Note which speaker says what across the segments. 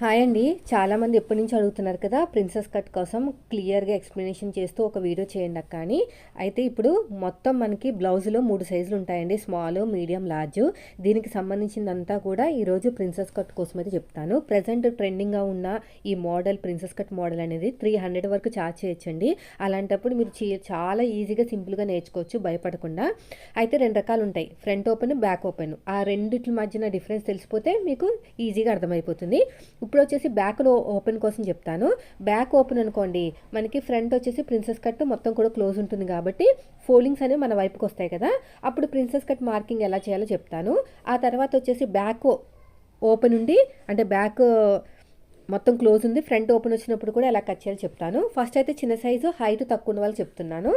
Speaker 1: Hi అండి. చాలామంది ఎప్పటి నుంచి అడుగుతున్నారు కదా ప్రిన్సెస్ కట్ కోసం క్లియర్గా ఎక్స్ప్లెనేషన్ చేస్తూ ఒక వీడియో చేయండి అక్క అని. అయితే ఇప్పుడు మొత్తం మనకి బ్లౌజ్లో మూడు సైజులు ఉంటాయండి స్మాల్ మీడియం లార్జ్ దీనికి సంబంధించిందంతా కూడా ఈరోజు ప్రిన్సెస్ కట్ కోసం అయితే చెప్తాను. ప్రజెంట్ ట్రెండింగ్గా ఉన్న ఈ మోడల్ ప్రిన్సెస్ కట్ మోడల్ అనేది త్రీ హండ్రెడ్ వరకు చార్జ్ చేయొచ్చండి. అలాంటప్పుడు మీరు చాలా ఈజీగా సింపుల్గా నేర్చుకోవచ్చు భయపడకుండా. అయితే రెండు రకాలు ఉంటాయి ఫ్రంట్ ఓపెన్ బ్యాక్ ఓపెన్ ఆ రెండిటి మధ్యన డిఫరెన్స్ తెలిసిపోతే మీకు ఈజీగా అర్థమైపోతుంది. ఇప్పుడు వచ్చేసి బ్యాక్ ఓపెన్ కోసం చెప్తాను. బ్యాక్ ఓపెన్ అనుకోండి మనకి ఫ్రంట్ వచ్చేసి ప్రిన్సెస్ కట్ మొత్తం కూడా క్లోజ్ ఉంటుంది కాబట్టి ఫోల్డింగ్స్ అనేవి మన వైపుకి వస్తాయి కదా. అప్పుడు ప్రిన్సెస్ కట్ మార్కింగ్ ఎలా చేయాలో చెప్తాను. ఆ తర్వాత వచ్చేసి బ్యాక్ ఓపెన్ ఉండి అంటే బ్యాక్ మొత్తం క్లోజ్ ఉంది ఫ్రంట్ ఓపెన్ వచ్చినప్పుడు కూడా ఎలా కట్ చేయాలో చెప్తాను. ఫస్ట్ అయితే చిన్న సైజు హైట్ తక్కువ ఉన్న చెప్తున్నాను.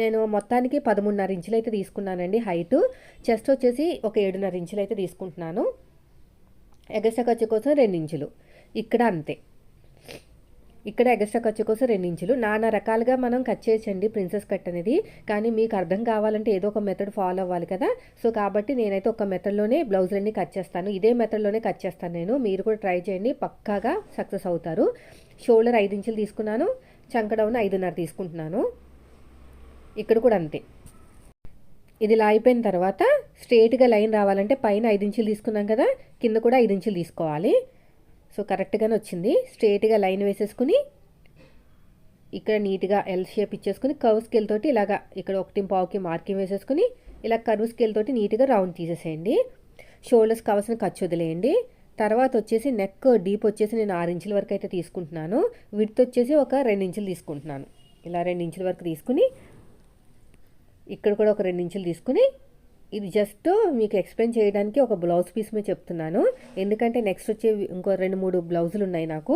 Speaker 1: నేను మొత్తానికి పదమూడున్నర ఇంచులు అయితే తీసుకున్నానండి హైట్ చెస్ట్ వచ్చేసి ఒక ఏడున్నర ఇంచులు అయితే తీసుకుంటున్నాను. ఎగస్ట్రా ఖర్చు కోసం రెండు ఇంచులు ఇక్కడ అంతే. ఇక్కడ ఎగస్ట్రా ఖర్చు కోసం రెండు ఇంచులు నానా రకాలుగా మనం కట్ చేయొచ్చండి ప్రిన్సెస్ కట్ అనేది. కానీ మీకు అర్థం కావాలంటే ఏదో ఒక మెథడ్ ఫాలో అవ్వాలి కదా. సో కాబట్టి నేనైతే ఒక మెథడ్లోనే బ్లౌజులన్నీ కట్ చేస్తాను. ఇదే మెథడ్లోనే కట్ చేస్తాను నేను. మీరు కూడా ట్రై చేయండి. పక్కాగా సక్సెస్ అవుతారు. షోల్డర్ ఐదు ఇంచులు తీసుకున్నాను. చంక ఐదున్నర తీసుకుంటున్నాను. ఇక్కడ కూడా అంతే. ఇది ఇలా అయిపోయిన తర్వాత స్ట్రేట్గా లైన్ రావాలంటే పైన ఐదు ఇంచులు తీసుకున్నాం కదా కింద కూడా ఐదు ఇంచులు తీసుకోవాలి. సో కరెక్ట్గానే వచ్చింది. స్ట్రేట్గా లైన్ వేసేసుకుని ఇక్కడ నీట్గా ఎల్ షేప్ ఇచ్చేసుకుని కర్వ్ స్కేల్ తోటి ఇలాగా ఇక్కడ ఒకటి పావుకి మార్కింగ్ వేసేసుకుని ఇలా కర్వ్ స్కేల్ తోటి నీట్గా రౌండ్ తీసేసేయండి. షోల్డర్స్ కావాల్సిన ఖర్చు వదిలేయండి. తర్వాత వచ్చేసి నెక్ డీప్ వచ్చేసి నేను ఆరు ఇంచుల వరకు అయితే తీసుకుంటున్నాను. విడ్త్ వచ్చేసి ఒక రెండు ఇంచులు తీసుకుంటున్నాను. ఇలా రెండు ఇంచుల వరకు తీసుకుని ఇక్కడ కూడా ఒక రెండు ఇంచులు తీసుకుని ఇది జస్ట్ మీకు ఎక్స్ప్లెయిన్ చేయడానికి ఒక బ్లౌజ్ పీస్ మీద చెప్తున్నాను. ఎందుకంటే నెక్స్ట్ వచ్చే ఇంకో రెండు మూడు బ్లౌజులు ఉన్నాయి నాకు.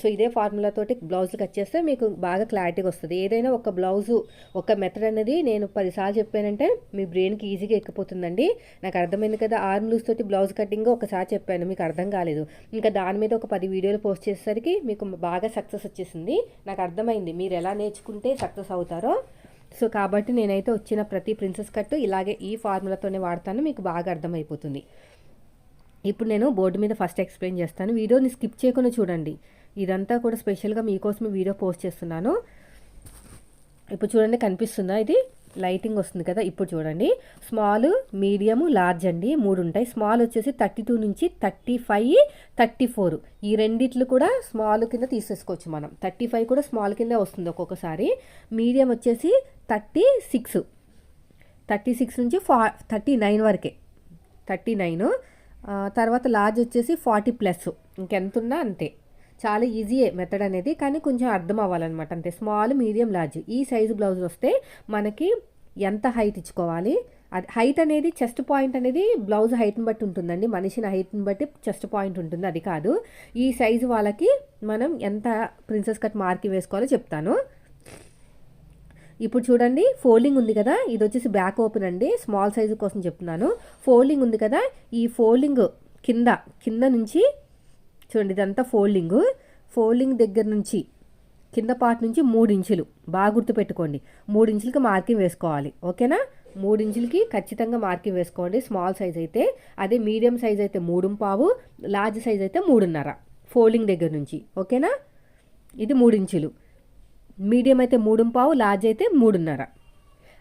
Speaker 1: సో ఇదే ఫార్ములాతోటి బ్లౌజులు కట్ చేస్తే మీకు బాగా క్లారిటీగా వస్తుంది. ఏదైనా ఒక బ్లౌజు ఒక మెథడ్ అనేది నేను పదిసార్లు చెప్పానంటే మీ బ్రెయిన్కి ఈజీగా ఎక్కిపోతుందండి. నాకు అర్థమైంది కదా ఆర్మ్ లూస్ తోటి బ్లౌజ్ కటింగ్ ఒకసారి చెప్పాను మీకు అర్థం కాలేదు. ఇంకా దాని మీద ఒక పది వీడియోలు పోస్ట్ చేసేసరికి మీకు బాగా సక్సెస్ వచ్చేసింది. నాకు అర్థమైంది మీరు ఎలా నేర్చుకుంటే సక్సెస్ అవుతారో. సో కాబట్టి నేనైతే వచ్చిన ప్రతి ప్రిన్సెస్ కట్ ఇలాగే ఈ ఫార్ములాతోనే వాడతాను మీకు బాగా అర్థమైపోతుంది. ఇప్పుడు నేను బోర్డు మీద ఫస్ట్ ఎక్స్ప్లెయిన్ చేస్తాను. వీడియోని స్కిప్ చేయకుండా చూడండి. ఇదంతా కూడా స్పెషల్గా మీకోసం వీడియో పోస్ట్ చేస్తున్నాను. ఇప్పుడు చూడండి కనిపిస్తుందా ఇది? లైటింగ్ వస్తుంది కదా ఇప్పుడు చూడండి. స్మాల్ మీడియం లార్జ్ అండి మూడు ఉంటాయి. స్మాల్ వచ్చేసి థర్టీ టూ నుంచి థర్టీ ఫైవ్ థర్టీ ఫోర్. ఈ రెండిట్లు కూడా స్మాల్ కింద తీసేసుకోవచ్చు మనం. థర్టీ ఫైవ్ కూడా స్మాల్ కింద వస్తుంది ఒక్కొక్కసారి. మీడియం వచ్చేసి థర్టీ సిక్స్. థర్టీ సిక్స్ నుంచి ఫా థర్టీ నైన్ వరకే. Thirty nine. తర్వాత లార్జ్ వచ్చేసి ఫార్టీ ప్లస్. ఇంకెంత ఉన్నా అంతే. చాలా ఈజీయే మెథడ్ అనేది కానీ కొంచెం అర్థం అవ్వాలన్నమాట. అంతే. Small medium large. ఈ సైజు బ్లౌజ్ వస్తే మనకి ఎంత హైట్ ఇచ్చుకోవాలి? అది హైట్ అనేది చెస్ట్ పాయింట్ అనేది బ్లౌజ్ హైట్ని బట్టి ఉంటుందండి. మనిషిని హైట్ని బట్టి చెస్ట్ పాయింట్ ఉంటుంది. అది కాదు. ఈ సైజు వాళ్ళకి మనం ఎంత ప్రిన్సెస్ కట్ మార్కి వేసుకోవాలో చెప్తాను. ఇప్పుడు చూడండి ఫోల్డింగ్ ఉంది కదా ఇది వచ్చేసి బ్యాక్ ఓపెన్ అండి స్మాల్ సైజు కోసం చెప్తున్నాను. ఫోల్డింగ్ ఉంది కదా ఈ ఫోల్డింగ్ కింద కింద నుంచి చూడండి ఇదంతా ఫోల్డింగ్. ఫోల్డింగ్ దగ్గర నుంచి కింద పార్ట్ నుంచి మూడు ఇంచులు బాగా గుర్తుపెట్టుకోండి. మూడు ఇంచులకి మార్కింగ్ వేసుకోవాలి ఓకేనా? మూడు ఇంచులకి ఖచ్చితంగా మార్కింగ్ వేసుకోండి స్మాల్ సైజ్ అయితే. అదే మీడియం సైజ్ అయితే మూడు పావు లార్జ్ సైజ్ అయితే మూడున్నర ఫోల్డింగ్ దగ్గర నుంచి ఓకేనా? ఇది మూడించులు మీడియం అయితే మూడు పావు లార్జ్ అయితే మూడున్నర.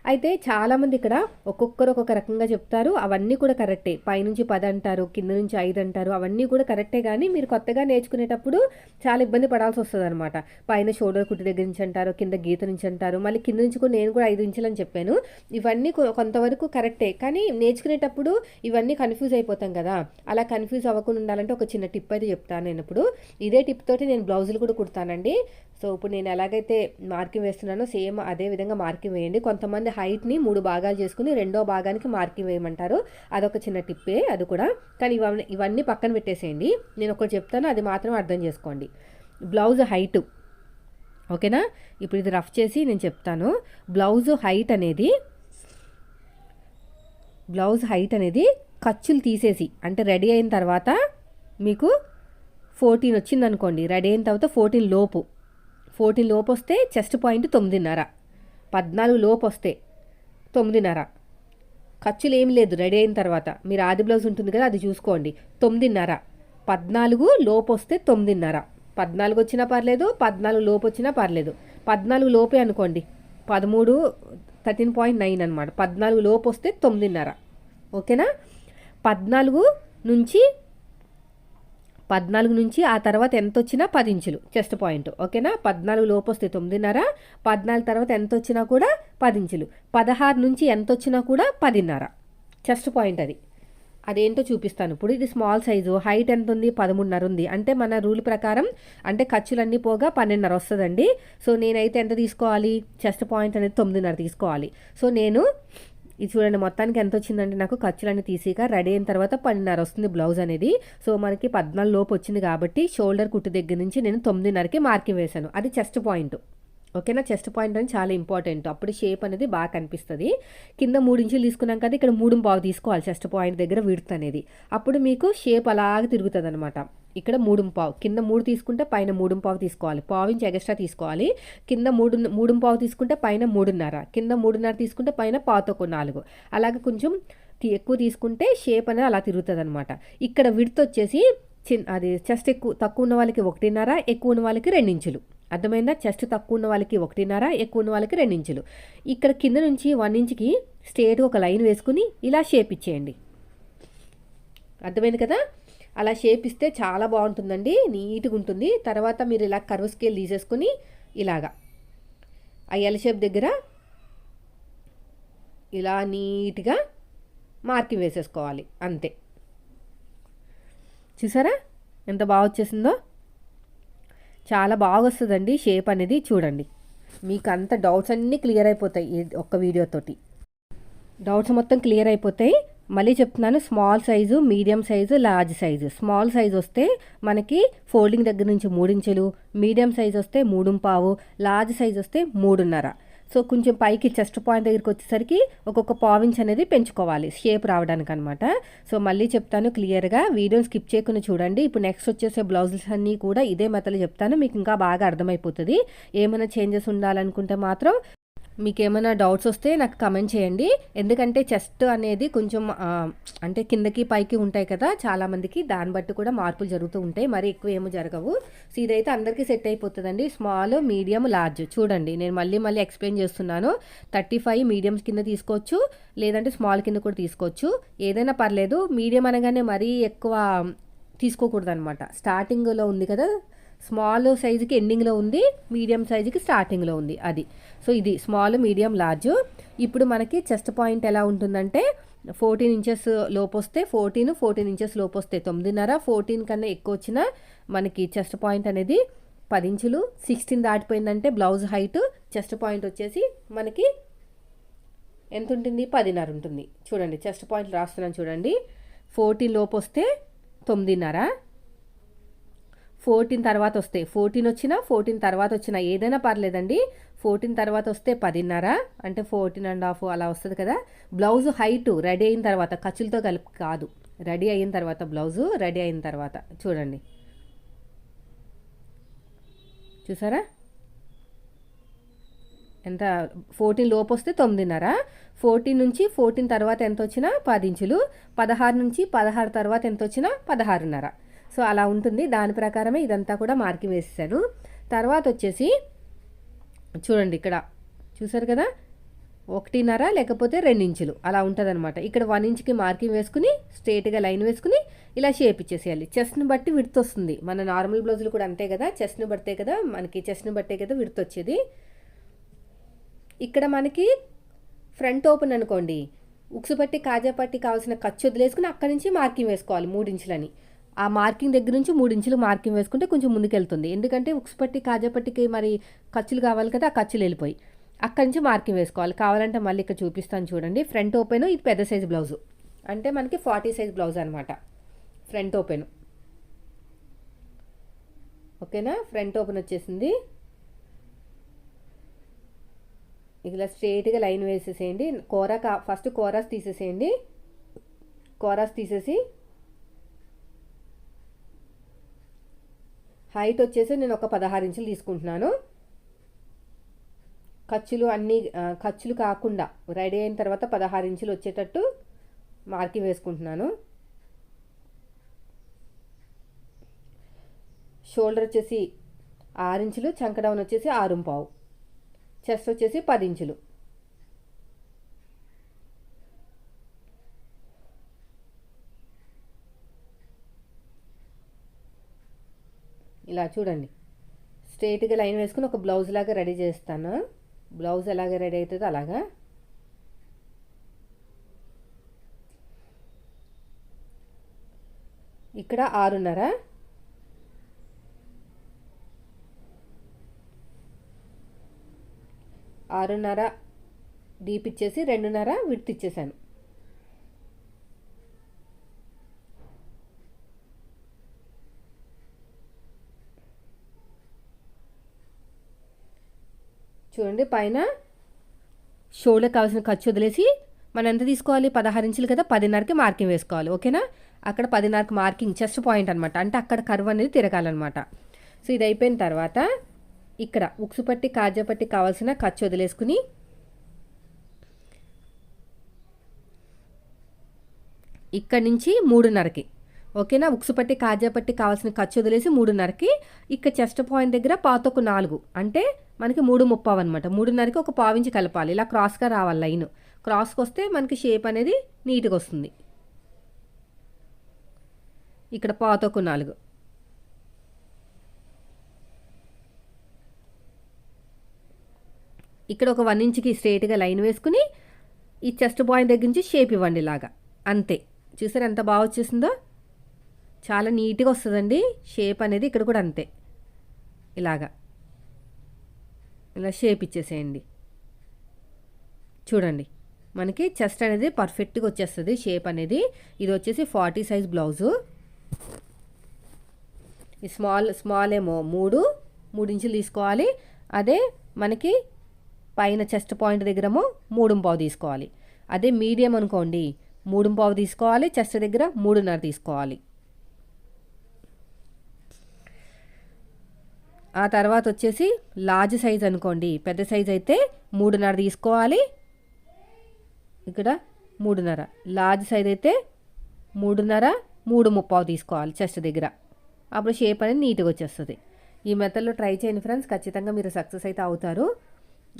Speaker 1: అయితే చాలామంది ఇక్కడ ఒక్కొక్కరు ఒక్కొక్క రకంగా చెప్తారు. అవన్నీ కూడా కరెక్టే. పైనుంచి పది అంటారు కింద నుంచి ఐదు అంటారు అవన్నీ కూడా కరెక్టే కానీ మీరు కొత్తగా నేర్చుకునేటప్పుడు చాలా ఇబ్బంది పడాల్సి వస్తుంది అనమాట పైన షోల్డర్ కుట్టి దగ్గర నుంచి అంటారు కింద గీత నుంచి అంటారు. మళ్ళీ కింద నుంచి కూడా నేను కూడా ఐదు ఇంచులు అని చెప్పాను. ఇవన్నీ కొంతవరకు కరెక్టే. కానీ నేర్చుకునేటప్పుడు ఇవన్నీ కన్ఫ్యూజ్ అయిపోతాం కదా. అలా కన్ఫ్యూజ్ అవ్వకుండా ఉండాలంటే ఒక చిన్న టిప్ అయితే చెప్తాను నేను ఇప్పుడు ఇదే టిప్ తోటి నేను బ్లౌజులు కూడా కుడతానండి. సో ఇప్పుడు నేను ఎలాగైతే మార్కింగ్ వేస్తున్నానో సేమ్ అదే విధంగా మార్కింగ్ వేయండి. కొంతమంది హైట్ని మూడు భాగాలు చేసుకుని రెండో భాగానికి మార్కింగ్ వేయమంటారు. అదొక చిన్న టిప్పే అది కూడా. కానీ ఇవన్నీ ఇవన్నీ పక్కన పెట్టేసేయండి. నేను ఒకటి చెప్తాను అది మాత్రం అర్థం చేసుకోండి. బ్లౌజ్ హైట్ ఓకేనా? ఇప్పుడు ఇది రఫ్ చేసి నేను చెప్తాను. బ్లౌజ్ హైట్ అనేది బ్లౌజ్ హైట్ అనేది ఖర్చులు తీసేసి అంటే రెడీ అయిన తర్వాత మీకు ఫోర్టీన్ వచ్చింది అనుకోండి రెడీ అయిన తర్వాత ఫోర్టీన్ లోపు. ఫోర్టీన్ లోపు వస్తే చెస్ట్ పాయింట్ తొమ్మిదిన్నర. పద్నాలుగు లోపు వస్తే తొమ్మిదిన్నర. ఖర్చులు ఏమి లేదు రెడీ అయిన తర్వాత. మీరు ఆది బ్లౌజ్ ఉంటుంది కదా అది చూసుకోండి. తొమ్మిదిన్నర. పద్నాలుగు లోపు వస్తే తొమ్మిదిన్నర. పద్నాలుగు వచ్చినా పర్లేదు పద్నాలుగు లోపు వచ్చినా పర్లేదు. పద్నాలుగు లోపే అనుకోండి. పదమూడు థర్టీన్ పాయింట్ నైన్ అనమాట పద్నాలుగు లోపు వస్తే తొమ్మిదిన్నర. ఓకేనా? పద్నాలుగు నుంచి పద్నాలుగు నుంచి ఆ తర్వాత ఎంత వచ్చినా పది ఇంచులు. చెస్ట్ పాయింట్ ఓకేనా? పద్నాలుగు లోపు వస్తే తొమ్మిదిన్నర పద్నాలుగు తర్వాత ఎంత వచ్చినా కూడా పది ఇంచులు. పదహారు నుంచి ఎంత వచ్చినా కూడా పదిన్నర. చెస్ట్ పాయింట్ అది. అదేంటో చూపిస్తాను. ఇప్పుడు ఇది స్మాల్ సైజు హైట్ ఎంత ఉంది పదమూడున్నర ఉంది. అంటే మన రూల్ ప్రకారం అంటే ఖర్చులన్నీ పోగా పన్నెండున్నర వస్తుందండి. సో నేనైతే ఎంత తీసుకోవాలి? చెస్ట్ పాయింట్ అనేది తొమ్మిదిన్నర తీసుకోవాలి. సో నేను ఇది చూడండి మొత్తానికి ఎంత వచ్చిందంటే నాకు ఖర్చులన్నీ తీసిక రెడీ అయిన తర్వాత పన్నెండున్నర వస్తుంది బ్లౌజ్ అనేది. సో మనకి పద్నాలుగు లోపు వచ్చింది కాబట్టి షోల్డర్ కుట్టు దగ్గర నుంచి నేను తొమ్మిదిన్నరకి మార్కింగ్ వేశాను. అది చెస్ట్ పాయింట్. ఓకేనా? చెస్ట్ పాయింట్ అని చాలా ఇంపార్టెంట్. అప్పుడు షేప్ అనేది బాగా కనిపిస్తుంది. కింద మూడు ఇంచులు తీసుకున్నాం కదా ఇక్కడ మూడు పావు తీసుకోవాలి చెస్ట్ పాయింట్ దగ్గర విడుత్ అనేది. అప్పుడు మీకు షేప్ అలాగే తిరుగుతుంది అనమాట ఇక్కడ మూడు పావు కింద మూడు తీసుకుంటే పైన మూడు పావు తీసుకోవాలి. పావు ఇంచి ఎక్స్ట్రా తీసుకోవాలి. కింద మూడు మూడు పావు తీసుకుంటే పైన మూడున్నర కింద మూడున్నర తీసుకుంటే పైన పావుతో నాలుగు. అలాగే కొంచెం ఎక్కువ తీసుకుంటే షేప్ అనేది అలా తిరుగుతుంది అనమాట ఇక్కడ విడత వచ్చేసి చిన్ అది చెస్ట్ ఎక్కువ తక్కువ ఉన్న వాళ్ళకి ఒకటిన్నర ఎక్కువ ఉన్న వాళ్ళకి రెండించులు. అర్థమైందా? చెస్ట్ తక్కువ ఉన్న వాళ్ళకి ఒకటిన్నర ఎక్కువ ఉన్న వాళ్ళకి రెండించులు. ఇక్కడ కింద నుంచి వన్ ఇంచ్కి స్ట్రేట్ ఒక లైన్ వేసుకుని ఇలా షేప్ ఇచ్చేయండి. అర్థమైంది కదా? అలా షేప్ ఇస్తే చాలా బాగుంటుందండి నీట్గా ఉంటుంది. తర్వాత మీరు ఇలా కర్వ్ స్కేల్ తీసేసుకుని ఇలాగా. ఆ ఎల్ షేప్ దగ్గర ఇలా నీట్గా మార్కింగ్ వేసేసుకోవాలి అంతే. చూసారా? ఎంత బాగా వచ్చేసిందో? చాలా బాగా వస్తుందండి షేప్ అనేది చూడండి. మీకు అంత డౌట్స్ అన్నీ క్లియర్ అయిపోతాయి ఒక్క వీడియోతోటి డౌట్స్ మొత్తం క్లియర్ అయిపోతాయి. మళ్ళీ చెప్తున్నాను small size medium size large size small size వస్తే మనకి ఫోల్డింగ్ దగ్గర నుంచి మూడించెలు మీడియం సైజు వస్తే మూడు పావు లార్జ్ సైజు వస్తే మూడున్నర. సో కొంచెం పైకి చెస్ట్ పాయింట్ దగ్గరికి వచ్చేసరికి ఒక్కొక్క పావించ్ అనేది పెంచుకోవాలి షేప్ రావడానికి అనమాట సో మళ్ళీ చెప్తాను క్లియర్గా వీడియోని స్కిప్ చేయకుండా చూడండి. ఇప్పుడు నెక్స్ట్ వచ్చేసే బ్లౌజెస్ అన్నీ కూడా ఇదే మెథడ్ చెప్తాను. మీకు ఇంకా బాగా అర్థమైపోతుంది. ఏమైనా చేంజెస్ ఉండాలనుకుంటే మాత్రం మీకు ఏమైనా డౌట్స్ వస్తే నాకు కమెంట్ చేయండి. ఎందుకంటే చెస్ట్ అనేది కొంచెం అంటే కిందకి పైకి ఉంటాయి కదా చాలామందికి దాన్ని బట్టి కూడా మార్పులు జరుగుతూ ఉంటాయి. మరి ఎక్కువ ఏమో జరగవు. సో ఇదైతే అందరికీ సెట్ అయిపోతుందండి. Small medium large. చూడండి నేను మళ్ళీ మళ్ళీ ఎక్స్ప్లెయిన్ చేస్తున్నాను. థర్టీ ఫైవ్ మీడియం కింద తీసుకోవచ్చు. లేదంటే స్మాల్ కింద కూడా తీసుకోవచ్చు. ఏదైనా పర్లేదు. మీడియం అనగానే మరీ ఎక్కువ తీసుకోకూడదు అనమాట స్టార్టింగ్లో ఉంది కదా స్మాల్ సైజుకి ఎండింగ్లో ఉంది మీడియం సైజుకి స్టార్టింగ్లో ఉంది అది. సో ఇది స్మాల్ మీడియం లార్జ్. ఇప్పుడు మనకి చెస్ట్ పాయింట్ ఎలా ఉంటుందంటే ఫోర్టీన్ ఇంచెస్ లోపు వస్తే ఫోర్టీన్ ఫోర్టీన్ ఇంచెస్ లోపు వస్తే తొమ్మిదిన్నర ఫోర్టీన్ కన్నా ఎక్కువ వచ్చిన మనకి చెస్ట్ పాయింట్ అనేది పది ఇంచులు. సిక్స్టీన్ దాటిపోయిందంటే బ్లౌజ్ హైట్ చెస్ట్ పాయింట్ వచ్చేసి మనకి ఎంత ఉంటుంది? పదిన్నర ఉంటుంది. చూడండి చెస్ట్ పాయింట్ రాస్తున్నాను చూడండి. ఫోర్టీన్ లోపు వస్తే తొమ్మిదిన్నర ఫోర్టీన్ తర్వాత వస్తే ఫోర్టీన్ వచ్చినా ఫోర్టీన్ తర్వాత వచ్చినా ఏదైనా పర్లేదండి. ఫోర్టీన్ తర్వాత వస్తే పదిన్నర అంటే ఫోర్టీన్ అండ్ హాఫ్ అలా వస్తుంది కదా. బ్లౌజ్ హైట్ రెడీ అయిన తర్వాత ఖర్చులతో కలిపి కాదు. రెడీ అయిన తర్వాత బ్లౌజు రెడీ అయిన తర్వాత. చూడండి. చూసారా? ఎంత? ఫోర్టీన్ లోపు వస్తే తొమ్మిదిన్నర. ఫోర్టీన్ నుంచి ఫోర్టీన్ తర్వాత ఎంత వచ్చినా పది ఇంచులు. పదహారు నుంచి పదహారు తర్వాత ఎంత వచ్చినా పదహారున్నర. సో అలా ఉంటుంది. దాని ప్రకారమే ఇదంతా కూడా మార్కింగ్ వేసేసాను తర్వాత వచ్చేసి చూడండి ఇక్కడ. చూసారు కదా? ఒకటిన్నర లేకపోతే ఇంచులు అలా ఉంటుందన్నమాట. ఇక్కడ వన్ ఇంచ్కి మార్కింగ్ వేసుకుని స్ట్రేట్గా లైన్ వేసుకుని ఇలా షేప్ ఇచ్చేసేయాలి. చెస్ట్ని బట్టి విడత వస్తుంది. మన నార్మల్ బ్లౌజులు కూడా అంతే కదా? చెస్ట్ని బట్టే కదా? మనకి చెస్ట్ని బట్టే కదా విడత వచ్చేది. ఇక్కడ మనకి ఫ్రంట్ ఓపెన్ అనుకోండి. ఉక్సు పట్టి కాజా పట్టి కావాల్సిన ఖర్చు వదిలేసుకుని అక్కడి నుంచి మార్కింగ్ వేసుకోవాలి మూడు ఇంచులని ఆ మార్కింగ్ దగ్గర నుంచి మూడు ఇంచులు మార్కింగ్ వేసుకుంటే కొంచెం ముందుకెళ్తుంది. ఎందుకంటే ఉక్స్ పట్టి కాజాపట్టికి మరి ఖర్చులు కావాలి కదా ఆ ఖర్చులు వెళ్ళిపోయి. అక్కడి నుంచి మార్కింగ్ వేసుకోవాలి. కావాలంటే మళ్ళీ ఇక్కడ చూపిస్తాను చూడండి. ఫ్రంట్ ఓపెన్ ఇది పెద్ద సైజ్ బ్లౌజు. అంటే మనకి ఫార్టీ సైజ్ బ్లౌజ్ అనమాట ఫ్రంట్ ఓపెన్. ఓకేనా? ఫ్రంట్ ఓపెన్ వచ్చేసింది. ఇలా స్ట్రేట్గా లైన్ వేసేసేయండి. కోరా కా ఫస్ట్ కోరాస్ తీసేసేయండి. కోరాస్ తీసేసి హైట్ వచ్చేసి నేను ఒక పదహారు ఇంచులు తీసుకుంటున్నాను. ఖర్చులు అన్నీ ఖర్చులు కాకుండా రెడీ అయిన తర్వాత పదహారు ఇంచులు వచ్చేటట్టు మార్కింగ్ వేసుకుంటున్నాను. షోల్డర్ వచ్చేసి ఆరు ఇంచులు చంక డౌన్ వచ్చేసి ఆరు పావు. చెస్ట్ వచ్చేసి పది ఇంచులు. ఇలా చూడండి. స్ట్రైట్గా లైన్ వేసుకుని ఒక బ్లౌజ్ లాగా రెడీ చేస్తాను. బ్లౌజ్ ఎలాగ రెడీ అవుతుందో అలాగా. ఇక్కడ ఆరున్నర. ఆరున్నర డీప్ ఇచ్చేసి రెండున్నర విడ్త్ ఇచ్చేసాను. చూడండి పైన షోల్డర్ కావాల్సిన ఖర్చు వదిలేసి మనం ఎంత తీసుకోవాలి? పదహారు ఇంచులు కదా పదిన్నరకి మార్కింగ్ వేసుకోవాలి ఓకేనా? అక్కడ పదిన్నరకి మార్కింగ్ చెస్ట్ పాయింట్ అనమాట అంటే అక్కడ కర్వ్ అనేది తిరగాలన్నమాట. సో ఇది అయిపోయిన తర్వాత ఇక్కడ ఉక్సు పట్టి కాజా పట్టి కావాల్సిన ఖర్చు వదిలేసుకుని ఇక్కడ నుంచి మూడున్నరకి ఓకేనా? ఉక్సు పట్టి కాజా పట్టి కావాల్సిన ఖర్చు వదిలేసి మూడున్నరకి ఇక్కడ చెస్ట్ పాయింట్ దగ్గర పాతొక నాలుగు. అంటే మనకి మూడు ముప్పావు అనమాట మూడున్నరకి ఒక పావించి కలపాలి. ఇలా క్రాస్గా రావాలి లైన్. క్రాస్కి వస్తే మనకి షేప్ అనేది నీట్గా వస్తుంది. ఇక్కడ పాతొక నాలుగు. ఇక్కడ ఒక వన్ ఇంచ్కి స్ట్రేట్గా లైన్ వేసుకుని ఈ చెస్ట్ పాయింట్ దగ్గర నుంచి షేప్ ఇవ్వండి ఇలాగా. అంతే. చూసారు ఎంత బాగా వచ్చేసిందో? చాలా నీట్గా వస్తుందండి. షేప్ అనేది ఇక్కడ కూడా అంతే. ఇలాగా. ఇలా షేప్ ఇచ్చేసేయండి. చూడండి మనకి చెస్ట్ అనేది పర్ఫెక్ట్గా వచ్చేస్తుంది. షేప్ అనేది ఇది వచ్చేసి ఫార్టీ సైజ్ బ్లౌజు ఈ స్మాల్ స్మాల్ ఏమో మూడు మూడు ఇంచులు తీసుకోవాలి. అదే మనకి పైన చెస్ట్ పాయింట్ దగ్గరమో మూడు పావు తీసుకోవాలి. అదే మీడియం అనుకోండి మూడు పావు తీసుకోవాలి చెస్ట్ దగ్గర మూడున్నర తీసుకోవాలి. ఆ తర్వాత వచ్చేసి లార్జ్ సైజ్ అనుకోండి. పెద్ద సైజ్ అయితే మూడున్నర తీసుకోవాలి. ఇక్కడ మూడున్నర. లార్జ్ సైజ్ అయితే మూడున్నర మూడు ముప్పావు తీసుకోవాలి చెస్ట్ దగ్గర. అప్పుడు షేప్ అనేది నీట్గా వచ్చేస్తుంది. ఈ మెథడ్లో ట్రై చేయండి ఫ్రెండ్స్. ఖచ్చితంగా మీరు సక్సెస్ అయితే అవుతారు.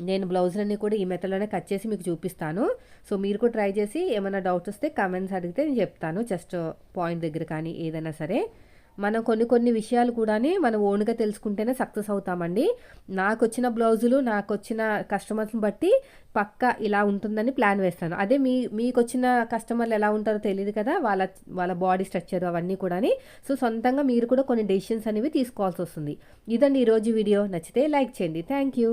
Speaker 1: నేను బ్లౌజులన్నీ కూడా ఈ మెథడ్లోనే కట్ చేసి మీకు చూపిస్తాను. సో మీరు కూడా ట్రై చేసి ఏమైనా డౌట్స్ వస్తే కమెంట్స్ అడిగితే నేను చెప్తాను. జస్ట్ పాయింట్ దగ్గర కానీ ఏదైనా సరే. మనం కొన్ని కొన్ని విషయాలు కూడా మనం ఓన్గా తెలుసుకుంటేనే సక్సెస్ అవుతామండి. నాకు వచ్చిన బ్లౌజులు నాకు వచ్చిన కస్టమర్స్ని బట్టి పక్క ఇలా ఉంటుందని ప్లాన్ వేస్తాను. అదే మీ మీకు వచ్చిన కస్టమర్లు ఎలా ఉంటారో తెలియదు కదా వాళ్ళ వాళ్ళ బాడీ స్ట్రక్చర్ అవన్నీ కూడా సో సొంతంగా మీరు కూడా కొన్ని డెసిషన్స్ అనేవి తీసుకోవాల్సి వస్తుంది. ఇదండి ఈరోజు వీడియో. నచ్చితే లైక్ చేయండి. Thank you.